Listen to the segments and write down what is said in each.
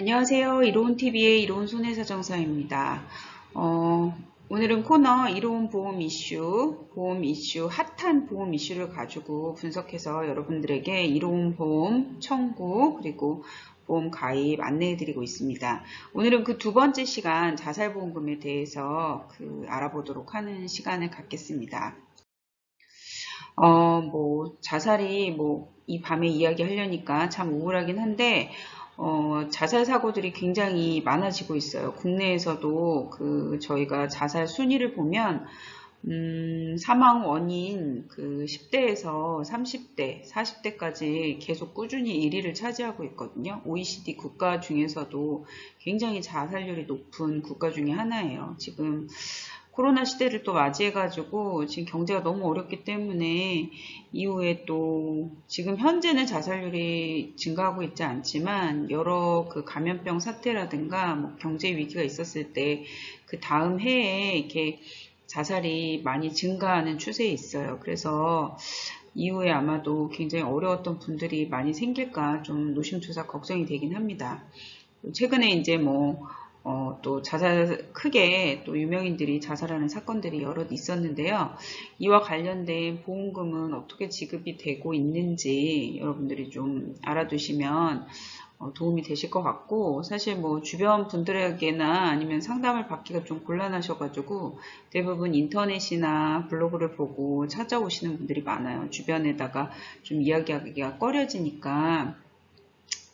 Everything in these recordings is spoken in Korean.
안녕하세요. 이로운TV의 이로운 손해사정사입니다. 어, 오늘은 코너 이로운 보험 이슈, 보험 이슈, 핫한 보험 이슈를 가지고 분석해서 여러분들에게 이로운 보험 청구, 그리고 보험 가입 안내해 드리고 있습니다. 오늘은 그 두 번째 시간 자살보험금에 대해서 그 알아보도록 하는 시간을 갖겠습니다. 어, 뭐, 자살이 뭐, 이 밤에 이야기 하려니까 참 우울하긴 한데, 어, 자살 사고들이 굉장히 많아지고 있어요. 국내에서도 그 저희가 자살 순위를 보면 음, 사망 원인 그 10대에서 30대, 40대까지 계속 꾸준히 1위를 차지하고 있거든요. OECD 국가 중에서도 굉장히 자살률이 높은 국가 중에 하나예요. 지금 코로나 시대를 또 맞이해가지고 지금 경제가 너무 어렵기 때문에 이후에 또 지금 현재는 자살률이 증가하고 있지 않지만 여러 그 감염병 사태라든가 뭐 경제 위기가 있었을 때 그 다음 해에 이렇게 자살이 많이 증가하는 추세에 있어요. 그래서 이후에 아마도 굉장히 어려웠던 분들이 많이 생길까 좀 노심초사 걱정이 되긴 합니다. 최근에 이제 뭐 어, 또 자살 크게 또 유명인들이 자살하는 사건들이 여럿 있었는데요. 이와 관련된 보험금은 어떻게 지급이 되고 있는지 여러분들이 좀 알아두시면 어, 도움이 되실 것 같고 사실 뭐 주변 분들에게나 아니면 상담을 받기가 좀 곤란하셔가지고 대부분 인터넷이나 블로그를 보고 찾아오시는 분들이 많아요. 주변에다가 좀 이야기하기가 꺼려지니까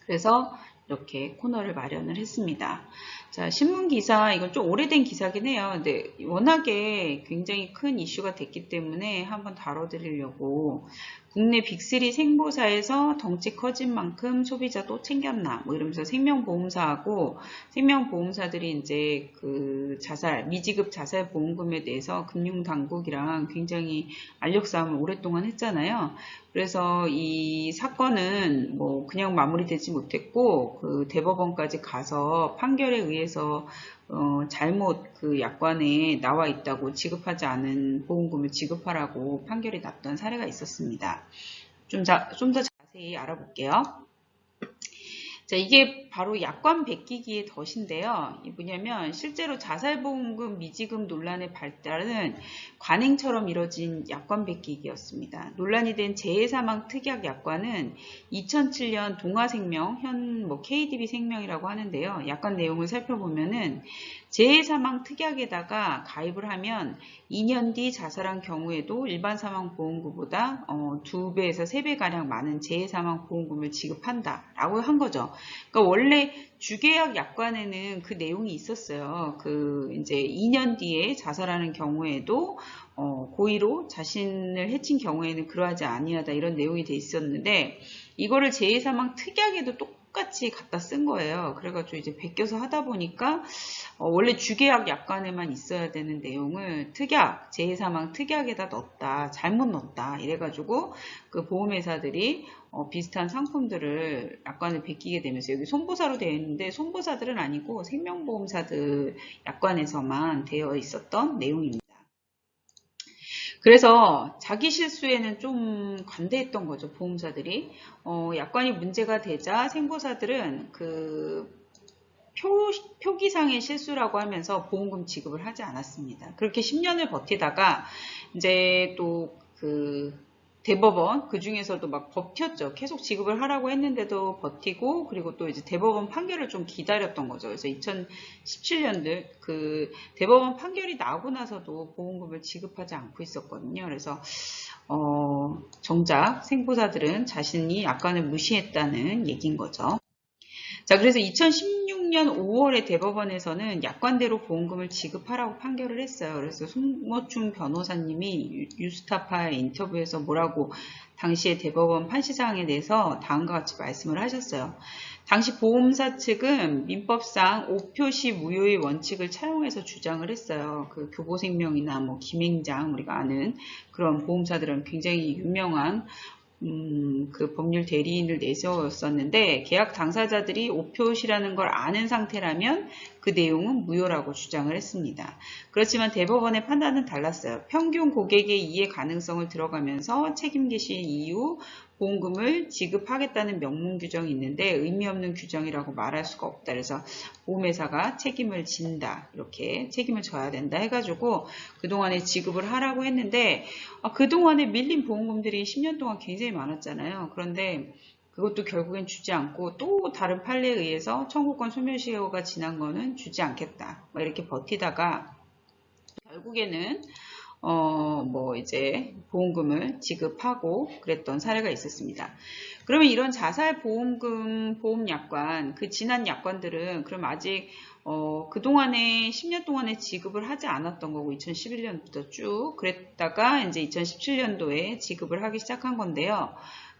그래서 이렇게 코너를 마련을 했습니다. 자, 신문 기사, 이건 좀 오래된 기사긴 해요. 근데 워낙에 굉장히 큰 이슈가 됐기 때문에 한번 다뤄드리려고 국내 빅3 생보사에서 덩치 커진 만큼 소비자도 챙겼나 뭐 이러면서 생명보험사하고 생명보험사들이 이제 그 자살 미지급 자살 보험금에 대해서 금융당국이랑 굉장히 알력 싸움을 오랫동안 했잖아요. 그래서 이 사건은 뭐 그냥 마무리되지 못했고 그 대법원까지 가서 판결에 의해서 어, 잘못 그 약관에 나와 있다고 지급하지 않은 보험금을 지급하라고 판결이 났던 사례가 있었습니다. 좀 더 자세히 알아볼게요. 자, 이게 바로 약관 베끼기의 덫인데요. 이 뭐냐면 실제로 자살보험금 미지급 논란의 발달은 관행처럼 이뤄진 약관 베끼기였습니다. 논란이 된 재해사망 특약 약관은 2007년 동아생명, 현 뭐 KDB 생명이라고 하는데요. 약관 내용을 살펴보면은 재해사망 특약에다가 가입을 하면 2년 뒤 자살한 경우에도 일반 사망 보험금보다 어, 2배에서 3배가량 많은 재해사망 보험금을 지급한다 라고 한 거죠. 그러니까 원래 주계약 약관에는 그 내용이 있었어요. 그 이제 2년 뒤에 자살하는 경우에도 어, 고의로 자신을 해친 경우에는 그러하지 아니하다 이런 내용이 돼 있었는데 이거를 재해사망 특약에도 똑 똑같이 갖다 쓴 거예요. 그래가지고 이제 베껴서 하다 보니까 어, 원래 주계약 약관에만 있어야 되는 내용을 특약, 재해사망 특약에다 넣었다. 잘못 넣었다. 이래가지고 그 보험회사들이 어, 비슷한 상품들을 약관을 베끼게 되면서 여기 손보사로 되어 있는데 손보사들은 아니고 생명보험사들 약관에서만 되어 있었던 내용입니다. 그래서 자기 실수에는 좀 관대했던 거죠. 보험사들이. 어, 약관이 문제가 되자 생보사들은 그 표, 표기상의 실수라고 하면서 보험금 지급을 하지 않았습니다. 그렇게 10년을 버티다가 이제 또그 대법원 그 중에서도 막 버텼죠. 계속 지급을 하라고 했는데도 버티고 그리고 또 이제 대법원 판결을 좀 기다렸던 거죠. 그래서 2017년들 그 대법원 판결이 나고 나서도 보험금을 지급하지 않고 있었거든요. 그래서 어 정작 생보사들은 자신이 약관을 무시했다는 얘기인 거죠. 자, 그래서 2016 년 5월에 대법원에서는 약관대로 보험금을 지급하라고 판결을 했어요. 그래서 송모춘 변호사님이 유스타파의 인터뷰에서 뭐라고 당시에 대법원 판시사항에 대해서 다음과 같이 말씀을 하셨어요. 당시 보험사 측은 민법상 5표시 무효의 원칙을 차용해서 주장을 했어요. 그 교보생명이나 뭐 김행장 우리가 아는 그런 보험사들은 굉장히 유명한 음, 그 법률 대리인을 내세웠었는데 계약 당사자들이 오표시라는 걸 아는 상태라면 그 내용은 무효라고 주장을 했습니다. 그렇지만 대법원의 판단은 달랐어요. 평균 고객의 이해 가능성을 들어가면서 책임 개시 이유, 보험금을 지급하겠다는 명문 규정이 있는데 의미 없는 규정이라고 말할 수가 없다. 그래서 보험회사가 책임을 진다. 이렇게 책임을 져야 된다 해가지고 그동안에 지급을 하라고 했는데 아, 그동안에 밀린 보험금들이 10년 동안 굉장히 많았잖아요. 그런데 그것도 결국엔 주지 않고 또 다른 판례에 의해서 청구권 소멸시효가 지난 거는 주지 않겠다. 이렇게 버티다가 결국에는 어, 뭐 이제 보험금을 지급하고 그랬던 사례가 있었습니다. 그러면 이런 자살 보험금 보험 약관 그 지난 약관들은 그럼 아직 어, 그동안에 10년 동안에 지급을 하지 않았던 거고 2011년부터 쭉 그랬다가 이제 2017년도에 지급을 하기 시작한 건데요.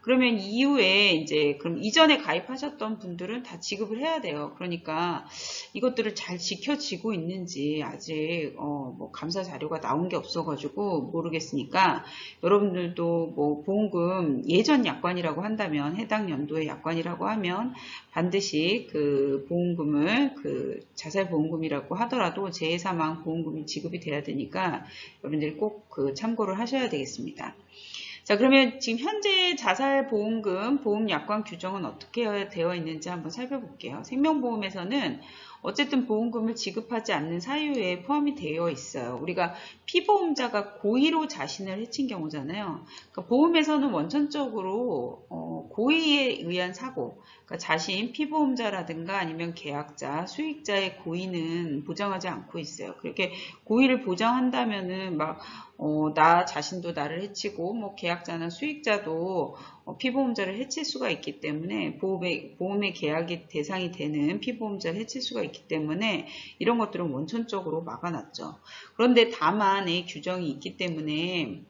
그러면 이후에 이제 그럼 이전에 가입하셨던 분들은 다 지급을 해야 돼요. 그러니까 이것들을 잘 지켜지고 있는지 아직 어 뭐 감사 자료가 나온 게 없어가지고 모르겠으니까 여러분들도 뭐 보험금 예전 약관이라고 한다면 해당 연도의 약관이라고 하면 반드시 그 보험금을 그 자살 보험금이라고 하더라도 재해 사망 보험금이 지급이 돼야 되니까 여러분들이 꼭 그 참고를 하셔야 되겠습니다. 자, 그러면 지금 현재 자살보험금 보험약관 규정은 어떻게 되어 있는지 한번 살펴볼게요. 생명보험에서는 어쨌든 보험금을 지급하지 않는 사유에 포함이 되어 있어요. 우리가 피보험자가 고의로 자신을 해친 경우잖아요. 그러니까 보험에서는 원천적으로 어, 고의에 의한 사고, 그러니까 자신 피보험자라든가 아니면 계약자, 수익자의 고의는 보장하지 않고 있어요. 그렇게 고의를 보장한다면은 막 어, 나 자신도 나를 해치고 뭐 계약자나 수익자도 어, 피보험자를 해칠 수가 있기 때문에 보험의, 보험의 계약이 대상이 되는 피보험자를 해칠 수가 있기 때문에 이런 것들은 원천적으로 막아놨죠. 그런데 다만 의 규정이 있기 때문에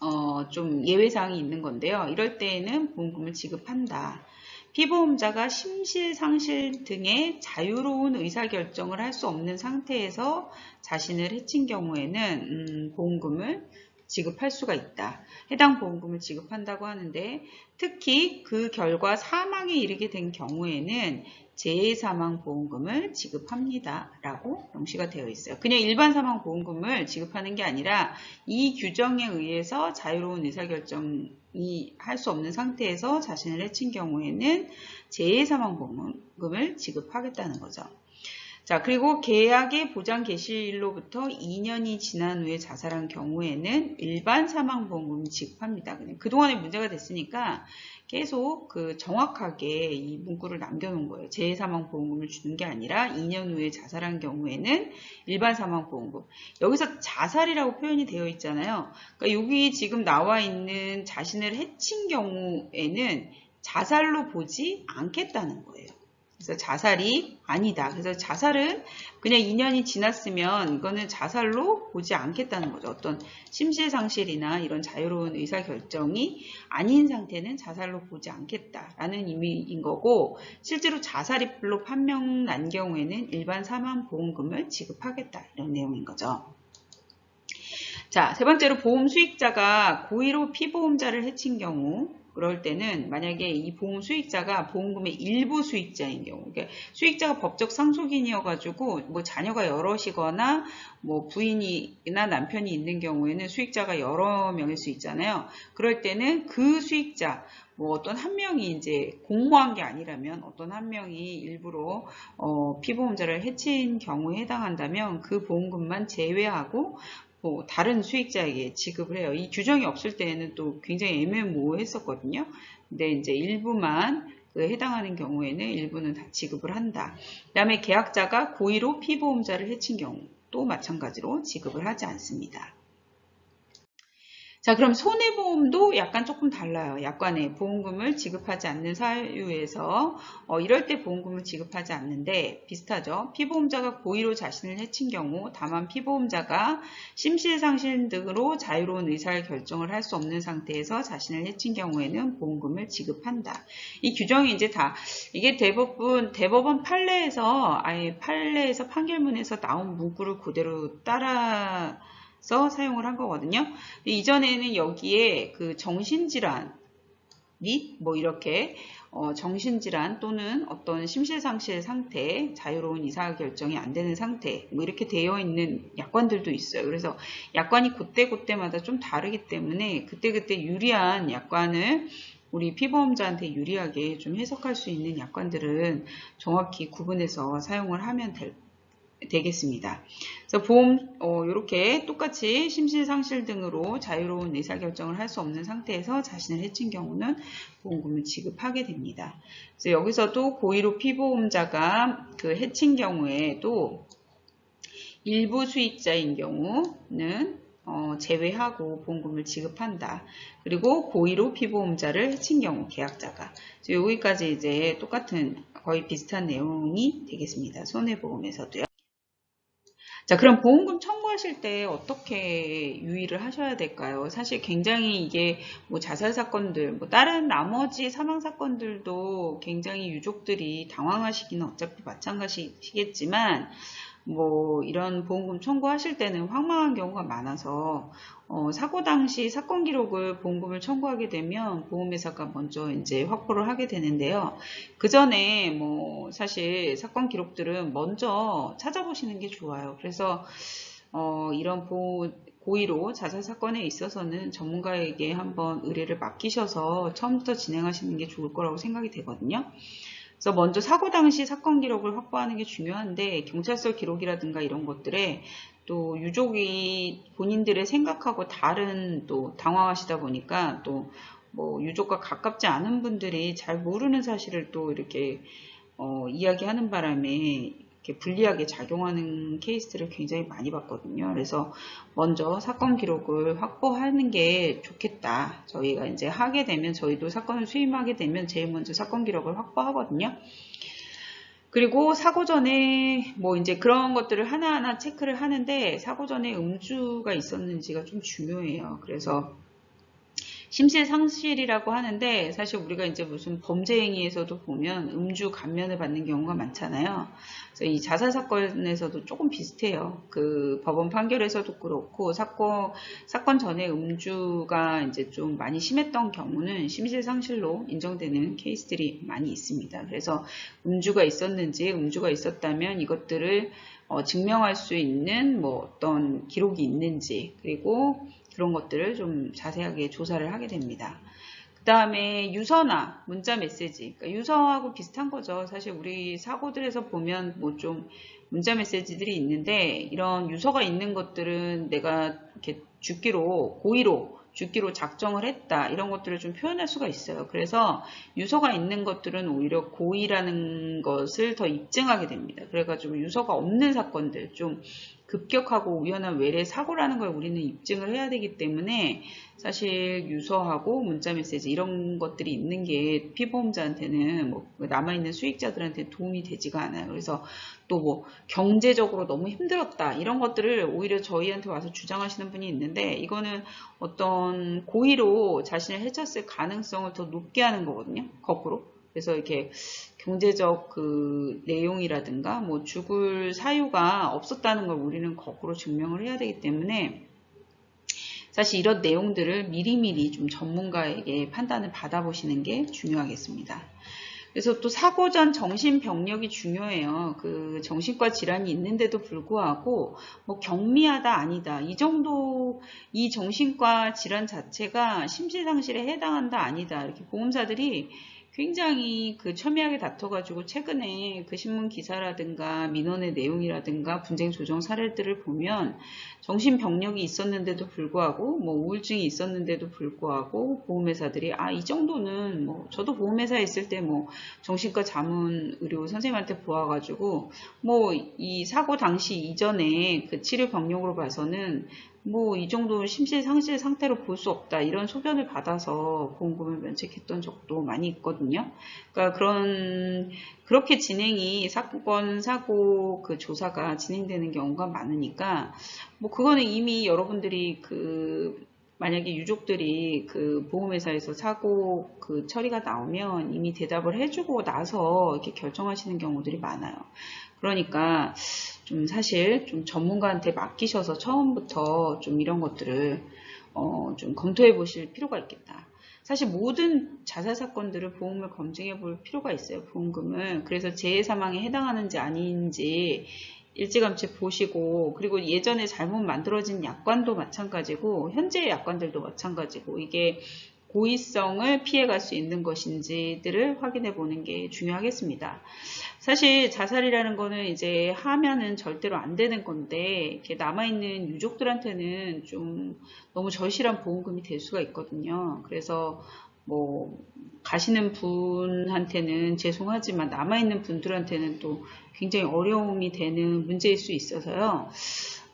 어, 좀 예외사항이 있는 건데요. 이럴 때에는 보험금을 지급한다. 피보험자가 심실, 상실 등의 자유로운 의사결정을 할 수 없는 상태에서 자신을 해친 경우에는 음, 보험금을 지급할 수가 있다. 해당 보험금을 지급한다고 하는데 특히 그 결과 사망에 이르게 된 경우에는 재해사망보험금을 지급합니다. 라고 명시가 되어 있어요. 그냥 일반 사망보험금을 지급하는 게 아니라 이 규정에 의해서 자유로운 의사결정이 할 수 없는 상태에서 자신을 해친 경우에는 재해사망보험금을 지급하겠다는 거죠. 자, 그리고 계약의 보장 개시일로부터 2년이 지난 후에 자살한 경우에는 일반 사망보험금을 지급합니다. 그동안에 문제가 됐으니까 계속 그 정확하게 이 문구를 남겨놓은 거예요. 재해사망보험금을 주는 게 아니라 2년 후에 자살한 경우에는 일반 사망보험금. 여기서 자살이라고 표현이 되어 있잖아요. 그러니까 여기 지금 나와 있는 자신을 해친 경우에는 자살로 보지 않겠다는 거예요. 그래서 자살이 아니다. 그래서 자살은 그냥 2년이 지났으면 이거는 자살로 보지 않겠다는 거죠. 어떤 심실상실이나 이런 자유로운 의사결정이 아닌 상태는 자살로 보지 않겠다라는 의미인 거고 실제로 자살이 불로 판명 난 경우에는 일반 사망보험금을 지급하겠다 이런 내용인 거죠. 자, 세 번째로 보험 수익자가 고의로 피보험자를 해친 경우 그럴 때는 만약에 이 보험 수익자가 보험금의 일부 수익자인 경우, 그러니까 수익자가 법적 상속인이어가지고 뭐 자녀가 여럿이거나 뭐 부인이나 남편이 있는 경우에는 수익자가 여러 명일 수 있잖아요. 그럴 때는 그 수익자, 뭐 어떤 한 명이 이제 공모한 게 아니라면 어떤 한 명이 일부러 어 피보험자를 해친 경우에 해당한다면 그 보험금만 제외하고 뭐 다른 수익자에게 지급을 해요. 이 규정이 없을 때는 또 굉장히 애매모호했었거든요. 근데 이제 일부만 그 해당하는 경우에는 일부는 다 지급을 한다. 그 다음에 계약자가 고의로 피보험자를 해친 경우 또 마찬가지로 지급을 하지 않습니다. 자, 그럼 손해보험도 약간 조금 달라요. 약관에 보험금을 지급하지 않는 사유에서 어, 이럴 때 보험금을 지급하지 않는데 비슷하죠. 피보험자가 고의로 자신을 해친 경우 다만 피보험자가 심실상실 등으로 자유로운 의사를 결정을 할 수 없는 상태에서 자신을 해친 경우에는 보험금을 지급한다. 이 규정이 이제 다 이게 대법원 대법원 판례에서 아예 판례에서 판결문에서 나온 문구를 그대로 따라 써 사용을 한 거거든요. 이전에는 여기에 그 정신질환 및 뭐 이렇게 어, 정신질환 또는 어떤 심실상실 상태, 자유로운 이사 결정이 안 되는 상태, 뭐 이렇게 되어 있는 약관들도 있어요. 그래서 약관이 그때그때마다 좀 다르기 때문에 그때그때 유리한 약관을 우리 피보험자한테 유리하게 좀 해석할 수 있는 약관들은 정확히 구분해서 사용을 하면 될 되겠습니다. 그래서 보험 어, 이렇게 똑같이 심실상실 등으로 자유로운 의사결정을 할 수 없는 상태에서 자신을 해친 경우는 보험금을 지급하게 됩니다. 그래서 여기서도 고의로 피보험자가 그 해친 경우에도 일부 수익자인 경우는 어, 제외하고 보험금을 지급한다. 그리고 고의로 피보험자를 해친 경우 계약자가 여기까지 이제 똑같은 거의 비슷한 내용이 되겠습니다. 손해보험에서도요. 자, 그럼 보험금 청구하실 때 어떻게 유의를 하셔야 될까요? 사실 굉장히 이게 뭐 자살 사건들, 뭐 다른 나머지 사망 사건들도 굉장히 유족들이 당황하시기는 어차피 마찬가지시겠지만 뭐 이런 보험금 청구하실 때는 황망한 경우가 많아서 어, 사고 당시 사건 기록을 보험금을 청구하게 되면 보험회사가 먼저 이제 확보를 하게 되는데요. 그 전에 뭐 사실 사건 기록들은 먼저 찾아보시는 게 좋아요. 그래서 어, 이런 보, 고의로 자살 사건에 있어서는 전문가에게 한번 의뢰를 맡기셔서 처음부터 진행하시는 게 좋을 거라고 생각이 되거든요. 그래서 먼저 사고 당시 사건 기록을 확보하는 게 중요한데 경찰서 기록이라든가 이런 것들에 또 유족이 본인들의 생각하고 다른 또 당황하시다 보니까 또 뭐 유족과 가깝지 않은 분들이 잘 모르는 사실을 또 이렇게 어, 이야기하는 바람에 이렇게 불리하게 작용하는 케이스를 굉장히 많이 봤거든요. 그래서 먼저 사건 기록을 확보하는 게 좋겠다. 저희가 이제 하게 되면 저희도 사건을 수임하게 되면 제일 먼저 사건 기록을 확보하거든요. 그리고 사고 전에 뭐 이제 그런 것들을 하나하나 체크를 하는데 사고 전에 음주가 있었는지가 좀 중요해요. 그래서 심실상실이라고 하는데 사실 우리가 이제 무슨 범죄 행위에서도 보면 음주 감면을 받는 경우가 많잖아요. 그래서 이 자살 사건에서도 조금 비슷해요. 그 법원 판결에서도 그렇고 사건 사건 전에 음주가 이제 좀 많이 심했던 경우는 심실상실로 인정되는 케이스들이 많이 있습니다. 그래서 음주가 있었는지 음주가 있었다면 이것들을 어, 증명할 수 있는 뭐 어떤 기록이 있는지 그리고 그런 것들을 좀 자세하게 조사를 하게 됩니다. 그 다음에 유서나 문자 메시지 그러니까 유서하고 비슷한 거죠. 사실 우리 사고들에서 보면 뭐 좀 문자 메시지들이 있는데 이런 유서가 있는 것들은 내가 이렇게 죽기로 고의로 죽기로 작정을 했다 이런 것들을 좀 표현할 수가 있어요. 그래서 유서가 있는 것들은 오히려 고의라는 것을 더 입증하게 됩니다. 그래가지고 유서가 없는 사건들 좀 급격하고 우연한 외래 사고라는 걸 우리는 입증을 해야 되기 때문에 사실 유서하고 문자 메시지 이런 것들이 있는 게 피보험자한테는 뭐 남아있는 수익자들한테 도움이 되지가 않아요. 그래서 또 뭐 경제적으로 너무 힘들었다 이런 것들을 오히려 저희한테 와서 주장하시는 분이 있는데 이거는 어떤 고의로 자신을 해쳤을 가능성을 더 높게 하는 거거든요. 거꾸로. 그래서 이렇게 경제적 그 내용이라든가 뭐 죽을 사유가 없었다는 걸 우리는 거꾸로 증명을 해야 되기 때문에 사실 이런 내용들을 미리미리 좀 전문가에게 판단을 받아보시는 게 중요하겠습니다. 그래서 또 사고 전 정신 병력이 중요해요. 그 정신과 질환이 있는데도 불구하고 뭐 경미하다 아니다 이 정도 이 정신과 질환 자체가 심실상실에 해당한다 아니다 이렇게 보험사들이 굉장히 그 첨예하게 다퉈가지고 최근에 그 신문 기사라든가 민원의 내용이라든가 분쟁 조정 사례들을 보면 정신병력이 있었는데도 불구하고 뭐 우울증이 있었는데도 불구하고 보험회사들이 아 이 정도는 뭐 저도 보험회사에 있을 때 뭐 정신과 자문 의료 선생님한테 보아가지고 뭐 이 사고 당시 이전에 그 치료 병력으로 봐서는 뭐 이 정도 심실상실 상태로 볼 수 없다 이런 소견을 받아서 보험금을 면책했던 적도 많이 있거든요. 그러니까 그런 그렇게 진행이 사건 사고 그 조사가 진행되는 경우가 많으니까 뭐 그거는 이미 여러분들이 그 만약에 유족들이 그 보험회사에서 사고 그 처리가 나오면 이미 대답을 해주고 나서 이렇게 결정하시는 경우들이 많아요. 그러니까 좀 사실 좀 전문가한테 맡기셔서 처음부터 좀 이런 것들을 어 좀 검토해 보실 필요가 있겠다. 사실 모든 자살 사건들을 보험을 검증해 볼 필요가 있어요. 보험금을. 그래서 재해 사망에 해당하는지 아닌지 일찌감치 보시고 그리고 예전에 잘못 만들어진 약관도 마찬가지고 현재의 약관들도 마찬가지고 이게 고의성을 피해갈 수 있는 것인지들을 확인해 보는 게 중요하겠습니다. 사실 자살이라는 거는 이제 하면은 절대로 안 되는 건데 이렇게 남아있는 유족들한테는 좀 너무 절실한 보험금이 될 수가 있거든요. 그래서 뭐 가시는 분한테는 죄송하지만 남아있는 분들한테는 또 굉장히 어려움이 되는 문제일 수 있어서요.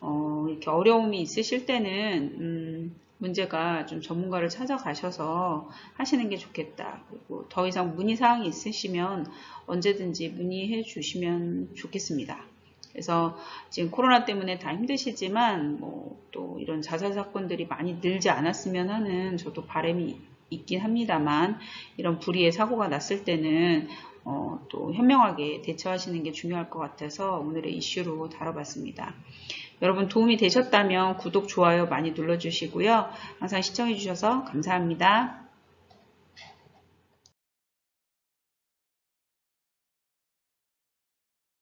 어, 이렇게 어려움이 있으실 때는 음, 문제가 좀 전문가를 찾아가셔서 하시는 게 좋겠다. 그리고 더 이상 문의사항이 있으시면 언제든지 문의해 주시면 좋겠습니다. 그래서 지금 코로나 때문에 다 힘드시지만 뭐 또 이런 자살 사건들이 많이 늘지 않았으면 하는 저도 바람이 있긴 합니다만 이런 불의의 사고가 났을 때는 어, 또 현명하게 대처하시는 게 중요할 것 같아서 오늘의 이슈로 다뤄봤습니다. 여러분 도움이 되셨다면 구독, 좋아요 많이 눌러주시고요. 항상 시청해주셔서 감사합니다.